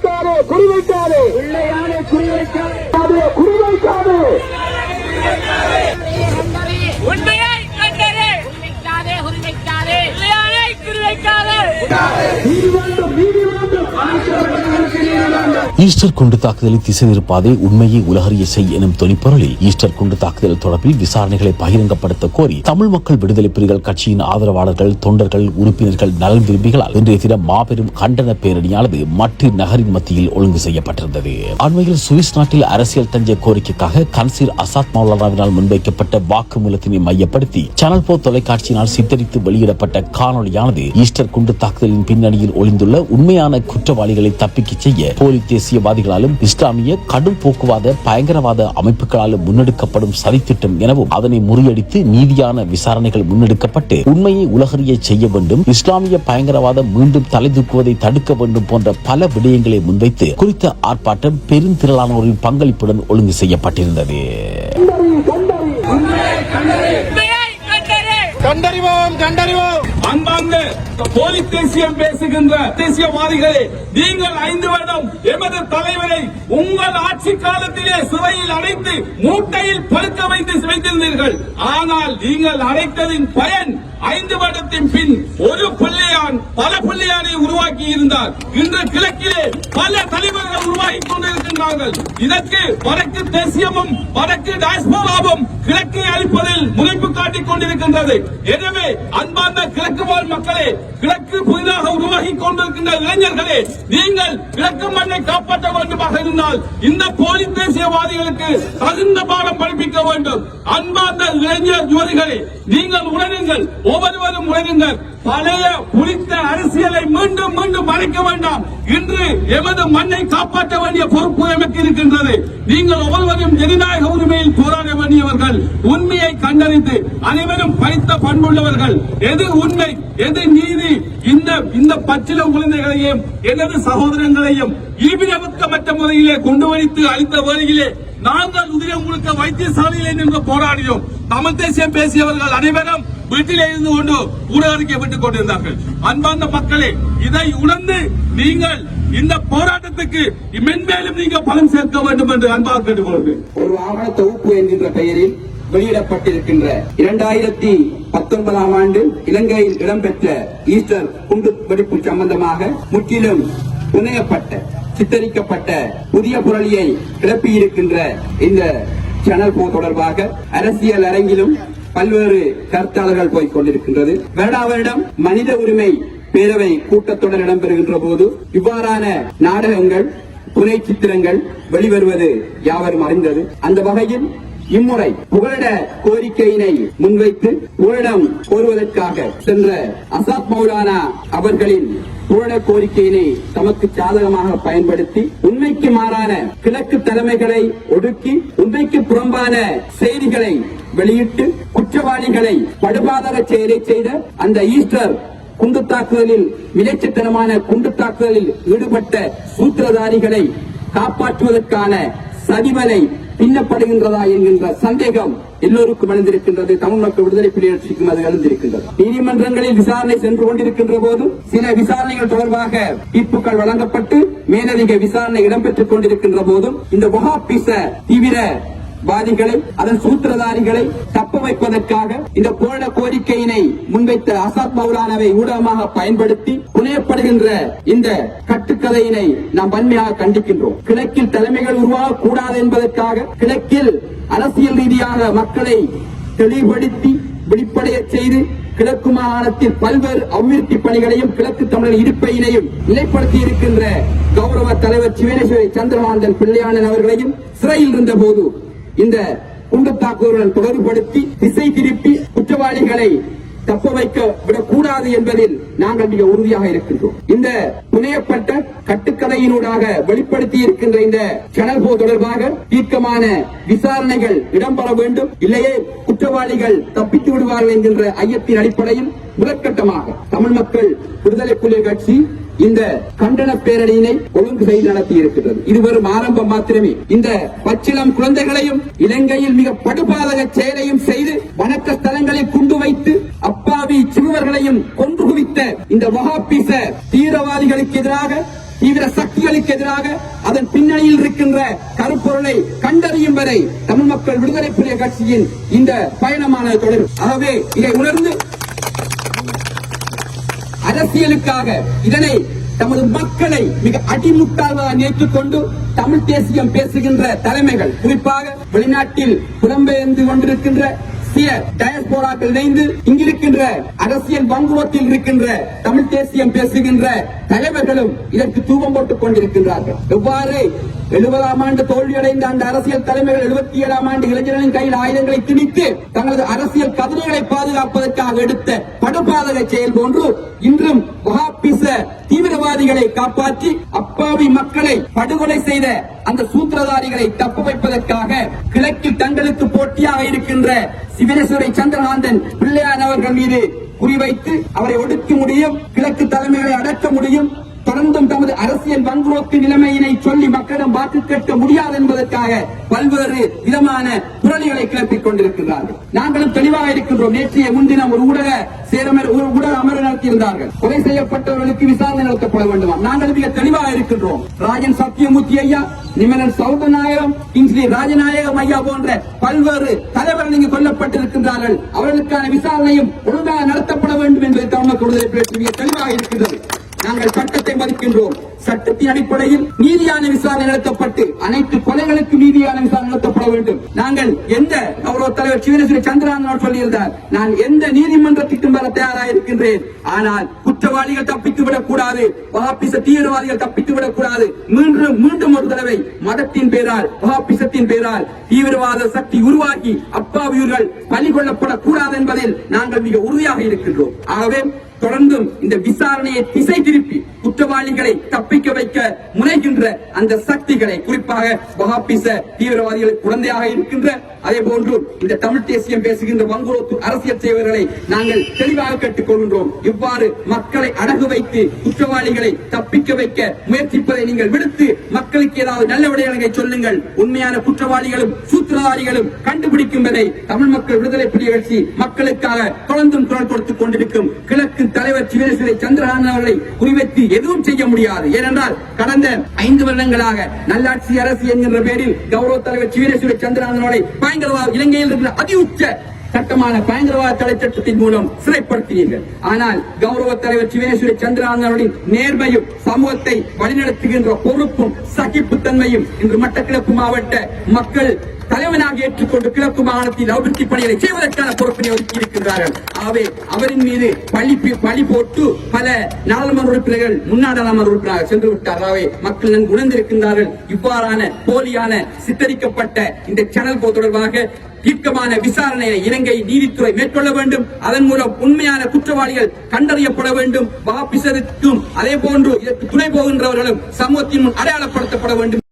குறிவைக்காதே குறிவைக்காதே பிள்ளையானை குறிவைக்காதே குறிவைக்காதே உண்மையை உரிமைக்காதே. இல்லையானை குறிவைக்காதே ஈஸ்டர் குண்டு தாக்குதலை திசை திருப்பாதே உண்மையை உலகறிய செய் எனும் தொனிப்பொருளில் ஈஸ்டர் குண்டு தாக்குதல் தொடர்பில் விசாரணைகளை பகிரங்கப்படுத்த கோரி தமிழ் மக்கள் விடுதலை புலிகள் கட்சியின் ஆதரவாளர்கள் தொண்டர்கள் உறுப்பினர்கள் நலன் விரும்பிகளால் இன்றைய தினம் மாபெரும் கண்டன பேரணியானது மட்டு நகரின் மத்தியில் ஒழுங்கு செய்யப்பட்டிருந்தது. அண்மையில் சுவிஸ் நாட்டில் அரசியல் தஞ்சை கோரிக்கைக்காக கன்சீர் அசாத் மௌலானாவினால் முன்வைக்கப்பட்ட வாக்குமூலத்தினை மையப்படுத்தி சேனல் போ தொலைக்காட்சியினால் சித்தரித்து வெளியிடப்பட்ட காணொளியானது ஈஸ்டர் குண்டு தாக்குதலின் பின்னணியில் ஒளிந்துள்ள உண்மையான குற்றவாளிகளை தப்பிக்கச் செய்ய போலீஸ் தேசியவாதிகளாலும் இஸ்லாமிய கடும் போக்குவாத பயங்கரவாத அமைப்புகளாலும் முன்னெடுக்கப்படும் சதித்திட்டம் எனவும் அதனை முறியடித்து நீதியான விசாரணைகள் முன்னெடுக்கப்பட்டு உண்மையை உலகறிய செய்ய வேண்டும் இஸ்லாமிய பயங்கரவாதம் மீண்டும் தலை தூக்குவதை தடுக்க வேண்டும் போன்ற பல விடயங்களை முன்வைத்து குறித்த ஆர்ப்பாட்டம் பெருந்திரளானோரின் பங்களிப்புடன் ஒழுங்கு செய்யப்பட்டிருந்தது. கண்டறிவோம் கண்டறிவோம். அன்பார்ந்த போலி தேசியம் பேசுகின்ற தேசியவாதிகளே நீங்கள் ஐந்து வருடம் எமது தலைவரை உங்கள் ஆட்சி காலத்திலே சிறையில் அடைத்து மூட்டையில் பழுக்க வைத்து வைத்திருந்தீர்கள் ஆனால் நீங்கள் அடைத்ததின் பயன் ஐந்து வருடத்தின் பின் ஒரு பிள்ளையான் பல பிள்ளையானை உருவாக்கி இருந்தார். இன்று கிழக்கிலே பல தலைவர்கள் உருவாகி கொண்டிருக்கின்றார்கள். இதற்கு வடக்கு தேசியமும் வடக்கு டாஸ்போராவும் கிழக்கை அழிப்பதில் முனைப்பு காட்டிக் கொண்டிருக்கின்றது. எனவே அன்பார்ந்த கிழக்கு வாழ் மக்களே கிழக்கு புதிதாக உருவாகி கொண்டிருக்கின்ற இளைஞர்களே நீங்கள் கிழக்கு மண்ணை காப்பாற்ற வேண்டுமாக இருந்தால் இந்த போலி தேசியவாதிகளுக்கு தகுந்த பாடம் படிப்பிக்க வேண்டும். அன்பார்ந்த இளைஞர் யுவதிகளே நீங்கள் உணருங்கள் ஒவ்வொருவரும் உணருங்கள். பழைய புளித்த அரசியலை மீண்டும் மீண்டும் மறைக்க வேண்டாம். இன்று எமது மண்ணை காப்பாற்ற வேண்டிய பொறுப்பு எமக்கு இருக்கின்றது. நீங்கள் ஒவ்வொருவரும் ஜனநாயக உரிமையில் போராட வேண்டியவர்கள். உண்மையை கண்டறிந்து அனைவரும் படித்த பண்புள்ளவர்கள். எது உண்மை எது நீதி? இந்த இந்த பச்சில குழந்தைகளையும் எனது சகோதரங்களையும் ஈவிரவக்கமற்ற முறையிலே கொண்டு வைத்து அளித்த வேளையிலே நாங்கள் உதிரம் முழுக்க வைத்தியசாலையிலே நின்று போராடினோம். தமிழ் தேசியம் பேசியவர்கள் அனைவரும் வீட்டிலே இருந்து கொண்டு ஊடக விட்டுக் கொண்டிருந்தார்கள். அன்பார்ந்த மக்களே இதை உணர்ந்து நீங்கள் இந்த போராட்டத்துக்கு மென்மேலும் நீங்க பலம் சேர்க்க வேண்டும் என்று அன்பாக கேட்டுக்கொள்கிறேன். ஒரு ஆவண தொகுப்பு என்கின்ற பெயரில் வெளியிடப்பட்டிருக்கின்ற இரண்டாயிரத்தி பத்தொன்பதாம் ஆண்டு இலங்கையில் இடம்பெற்ற ஈஸ்டர் குண்டு வெடிப்பு சம்பந்தமாக முற்றிலும் புனையப்பட்ட சித்தரிக்கப்பட்ட புதிய புரளியை கிளப்பியிருக்கின்ற இந்த சேனல் போ தொடர்பாக அரசியல் அரங்கிலும் பல்வேறு கருத்தாளர்கள் போய்க் கொண்டிருக்கின்றது. வருடா வருடம் மனித உரிமை பேரவை கூட்டத்தொடர் இடம்பெறுகின்ற போது இவ்வாறான நாடகங்கள் புனை சித்திரங்கள் வெளிவருவது யாவரும் அறிந்தது. அந்த வகையில் இம்முறை புகலிட கோரிக்கையினை முன்வைத்து புகலிடம் கோருவதற்காக சென்ற அசாத் மௌலானா அவர்களின் புகலிட கோரிக்கையினை தமக்கு சாதகமாக பயன்படுத்தி உண்மைக்கு மாறான கிழக்கு தலைமைகளை ஒடுக்கி உண்மைக்கு புறம்பான செய்திகளை வெளியிட்டு குற்றவாளிகளை படுபாதக செயலை செய்த அந்த ஈஸ்டர் குண்டு தாக்குதலில் விளைச்சத்தனமான குண்டு தாக்குதலில் ஈடுபட்ட சூத்திரதாரிகளை காப்பாற்றுவதற்கான சதிவலை பின்னப்படுகின்றதா என்கின்ற சந்தேகம் எல்லோருக்கும் எழுந்திருக்கின்றது தமிழ் மக்கள் விடுதலை புலிகளுக்கும் அது எழுந்திருக்கின்றது நீதிமன்றங்களில் விசாரணை சென்று கொண்டிருக்கின்ற போது சில விசாரணைகள் தொடர்பாக தீர்ப்புகள் வழங்கப்பட்டு மேலதிக விசாரணை இடம்பெற்றுக் கொண்டிருக்கின்ற போதும் இந்த வகாபிச தீவிர வாதிகளை அதன் சூத்திரதாரிகளை தப்ப வைப்பதற்காக இந்த போராட கோரிக்கையினை முன்வைத்த அசாத் மௌலானாவை ஊடகமாக பயன்படுத்தி புனையப்படுகின்ற இந்த கட்டுக்கதையினை நாம் வன்மையாக கண்டிக்கின்றோம். கிழக்கில் தலைமைகள் உருவாக கூடாது என்பதற்காக கிழக்கில் அரசியல் ரீதியாக மக்களை தெளிவுபடுத்தி வெளிப்படைய செய்து கிழக்கு மாகாணத்தில் பல்வேறு அபிவிருத்தி பணிகளையும் கிழக்கு தமிழர் இருப்பையினையும் நிலைப்படுத்தி இருக்கின்ற கௌரவ தலைவர் சிவனேஸ்வரி சந்திரகாந்தன் பிள்ளையானன் அவர்களையும் சிறையில் இருந்த போது இந்த குண்டு தாக்குதலுடன் தொடர்புபடுத்தி திசை திருப்பி குற்றவாளிகளை தப்ப வைக்க விடக்கூடாது என்பதில் நாங்கள் மிக உறுதியாக இருக்கின்றோம். இந்த புனையப்பட்ட கட்டுக்கதையினூடாக வெளிப்படுத்தி இருக்கின்ற இந்த சேனல் போ தொடர்பாக தீர்க்கமான விசாரணைகள் இடம்பெற வேண்டும். இல்லையே குற்றவாளிகள் தப்பித்து விடுவார்கள் என்கின்ற ஐயத்தின் அடிப்படையில் முதற்கட்டமாக தமிழ் மக்கள் விடுதலை புலிகள் கட்சி இந்த கண்டன பேரணியினை ஒழுங்கு செய்து நடத்தி இருக்கின்றது இது வெறும் ஆரம்பம் மாத்திரமே இந்த பச்சிளம் குழந்தைகளையும் இலங்கையில் மிக படுபாதக செயலையும் செய்து வணக்க ஸ்தலங்களை குண்டு வைத்து அப்பாவி சிறுவர்களையும் கொன்று குவித்த இந்த வகாபீச தீவிரவாதிகளுக்கு எதிராக தீவிர சக்திகளுக்கு எதிராக அதன் பின்னணியில் இருக்கின்ற கருப்பொருளை கண்டறியும் வரை தமிழ் மக்கள் விடுதலை புரிய கட்சியின் இந்த பயணமான தொடரும். ஆகவே இதை உணர்ந்து அரசியலுக்காக இதனை தமது மக்களை மிக அடிமுட்டாள்வதாக ஏற்றுக்கொண்டு தமிழ் தேசியம் பேசுகின்ற தலைமைகள் குறிப்பாக வெளிநாட்டில் புலம்பெயர்ந்து கொண்டிருக்கின்ற தேசிய டயஸ்போராக்கள் இணைந்து இங்கிருக்கின்ற அரசியல் வங்குவத்தில் இருக்கின்ற தமிழ் தேசியம் பேசுகின்ற தலைவர்களும் இதற்கு தூபம் போட்டுக் கொண்டிருக்கின்றார்கள். எவ்வாறு எழுபதாம் ஆண்டு தோல்வியடைந்த அந்த அரசியல் தலைமைகள் எழுபத்தி ஏழாம் ஆண்டு இளைஞர்களின் கையில் ஆயுதங்களை திணித்து தங்களது அரசியல் கதிரைகளை பாதுகாப்பதற்காக எடுத்த படுபாதக செயல் போன்று இன்றும் தீவிரவாதிகளை காப்பாற்றி அப்பாவி மக்களை படுகொலை செய்த அந்த சூத்திரதாரிகளை தப்பு வைப்பதற்காக கிழக்கில் தங்களுக்கு போட்டியாக இருக்கின்ற சிவனேஸ்வரை சந்திரகாந்தன் பிள்ளையான் அவர்கள் மீது குறிவைத்து அவரை ஒடுக்க முடியும் கிழக்கு தலைமைகளை அடக்க முடியும். தொடர்ந்தும் தமது அரசியல் வங்குரோக்கு நிலைமையினை சொல்லி மக்களிடம் வாக்கு கேட்க முடியாது என்பதற்காக பல்வேறு விதமான குரலிகளை கிளப்பிக் கொண்டிருக்கிறார்கள். நாங்களும் தெளிவாக இருக்கின்றோம். நேற்றைய முன்தினம் ஒரு ஊடக சேரமர் ஒரு ஊடக அமர்வு நடத்தியிருந்தார்கள். கொலை செய்யப்பட்டவர்களுக்கு விசாரணை நடத்தப்பட வேண்டுமா நாங்கள் மிக தெளிவாக இருக்கின்றோம். ராஜன் சத்தியமூர்த்தி ஐயா நிமலன் சௌதநாயகம் கிங்ஸ்லி ராஜநாயகம் ஐயா போன்ற பல்வேறு தலைவர்கள் இங்கு கொல்லப்பட்டிருக்கின்றார்கள். அவர்களுக்கான விசாரணையும் ஒழுங்காக நடத்தப்பட வேண்டும் என்பதை தமிழக விடுதலை புலிகள் மிக தெளிவாக இருக்கின்றது. நாங்கள் சட்டத்தை மதிக்கின்றோம். சட்டத்தின் அடிப்படையில் நீதியான விசாரணை நடத்தப்பட்டு அனைத்து கொலைகளுக்கு நீதியான விசாரணை நடத்தப்பட வேண்டும். நாங்கள் எந்த கௌரவ தலைவர் சிவனேஸ்வரி சந்திரன் சொல்லியிருந்தார் நான் எந்த நீதிமன்றத்திற்கும் வர தயாராக இருக்கின்றேன். ஆனால் குற்றவாளிகள் தப்பித்து விடக் கூடாது வகாபிச தீவிரவாதிகள் தப்பித்து விடக் கூடாது மீண்டும் மீண்டும் ஒரு தடவை மதத்தின் பேரால் வகாபிசத்தின் பேரால் தீவிரவாத சக்தி உருவாக்கி அப்பாவியூர்கள் பலி கொள்ளப்படக்கூடாது என்பதில் நாங்கள் மிக உறுதியாக இருக்கின்றோம். ஆகவே தொடர்ந்தும் இந்த விசாரணையை திசை திருப்பி குற்றவாளிகளை தப்பிக்க வைக்க முனைகின்ற அந்த சக்திகளை குறிப்பாக வகாபிச தீவிரவாதிகள் குழந்தையாக இருக்கின்ற அதே போன்று இந்த தமிழ் தேசியம் பேசுகின்ற வங்குரோத்து அரசியல் செய்வர்களை நாங்கள் தெளிவாக கேட்டுக்கொள்கின்றோம் இவ்வாறு மக்களை அடகு வைத்து குற்றவாளிகளை தப்பிக்க வைக்க முயற்சிப்பதை நீங்கள் விடுத்து மக்களுக்கு ஏதாவது நல்ல விடயங்களை சொல்லுங்கள். உண்மையான குற்றவாளிகளும் சூத்திரதாரிகளும் கண்டுபிடிக்கும் வரை தமிழ் மக்கள் விடுதலை புலிகள் கட்சி மக்களுக்காக தொடர்ந்தும் குரல் கொடுத்துக் கொண்டிருக்கும் கிழக்கு தலைவர் சிவனேஸ்வரி சந்திரகாந்தன் அவர்களை குறிவைத்து எதுவும் செய்ய முடியாது. ஏனென்றால் கடந்த ஐந்து வருடங்களாக நல்லாட்சி அரசு என்கின்ற பெயரில் கௌரவ தலைவர் சிவனேஸ்வரி சந்திரநாதனோட பயங்கரவாத இலங்கையில் இருக்கிற அதி உச்ச சட்டமான பயங்கரவாத தடை சட்டத்தின் மூலம் சிறைப்படுத்தினீர்கள். ஆனால் கௌரவ தலைவர் சிவேஸ்வரி சந்திரகாந்தன் நேர்மையும் சமூகத்தை வழிநடத்துகின்ற பொறுப்பும் சகிப்புத்தன்மையும் இன்று மட்டக்கிழப்பு மாவட்ட மக்கள் தலைவனாக ஏற்றுக்கொண்டு கிழக்கு மாகாணத்தில் அபிவிருத்தி பணிகளை செய்வதற்கான பொறுப்பினை ஒதுக்கி இருக்கின்றார்கள் ஆகவே அவரின் மீது பழி பழி போட்டு பல நாடாளுமன்ற உறுப்பினர்கள் முன்னாள் நாடாளுமன்ற உறுப்பினராக சென்று விட்டார் ஆகவே மக்கள் நன்கு உணர்ந்திருக்கின்றார்கள். இவ்வாறான போலியான சித்தரிக்கப்பட்ட இந்த சேனல் போ தொடர்பாக தீர்க்கமான விசாரணையை இலங்கை நீதித்துறை மேற்கொள்ள வேண்டும். அதன் மூலம் உண்மையான குற்றவாளிகள் கண்டறியப்பட வேண்டும். வாபிசருக்கும் அதே போன்று இதற்கு துணை போகின்றவர்களும் சமூகத்தின் முன் அடையாளப்படுத்தப்பட வேண்டும்.